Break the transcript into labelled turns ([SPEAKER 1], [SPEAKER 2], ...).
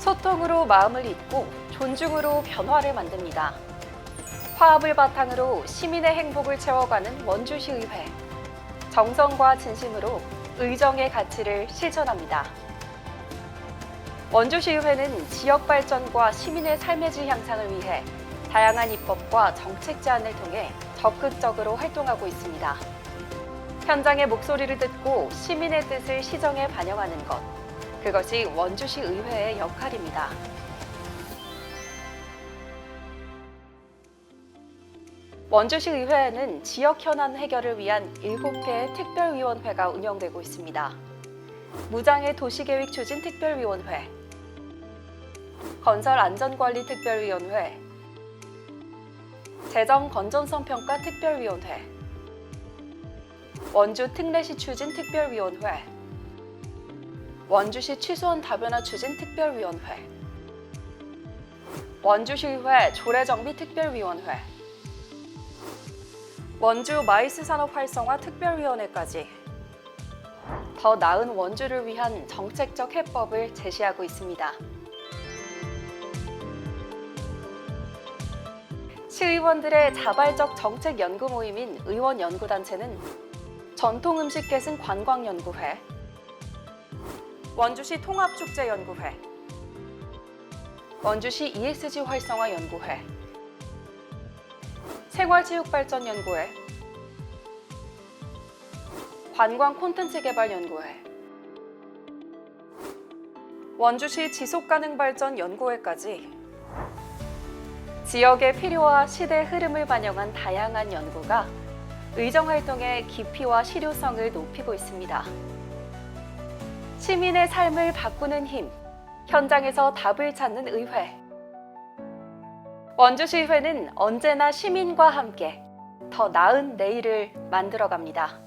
[SPEAKER 1] 소통으로 마음을 잇고 존중으로 변화를 만듭니다. 화합을 바탕으로 시민의 행복을 채워가는 원주시의회. 정성과 진심으로 의정의 가치를 실천합니다. 원주시의회는 지역 발전과 시민의 삶의 질 향상을 위해 다양한 입법과 정책 제안을 통해 적극적으로 활동하고 있습니다. 현장의 목소리를 듣고 시민의 뜻을 시정에 반영하는 것. 그것이 원주시 의회의 역할입니다. 원주시 의회에는 지역 현안 해결을 위한 7개의 특별위원회가 운영되고 있습니다. 무장애 도시계획 추진 특별위원회, 건설 안전관리 특별위원회, 재정 건전성 평가 특별위원회, 원주 특례시 추진 특별위원회, 원주시 취소원 다변화 추진 특별위원회, 원주시의회 조례정비 특별위원회, 원주 마이스 산업 활성화 특별위원회까지. 더 나은 원주를 위한 정책적 해법을 제시하고 있습니다. 시의원들의 자발적 정책 연구 모임인 의원 연구단체는 전통 음식 계승 관광 연구회, 원주시 통합축제연구회, 원주시 ESG 활성화 연구회, 생활체육발전연구회, 관광 콘텐츠 개발 연구회, 원주시 지속가능발전 연구회까지 지역의 필요와 시대 흐름을 반영한 다양한 연구가 의정 활동의 깊이와 실효성을 높이고 있습니다. 시민의 삶을 바꾸는 힘, 현장에서 답을 찾는 의회. 원주시의회는 언제나 시민과 함께 더 나은 내일을 만들어 갑니다.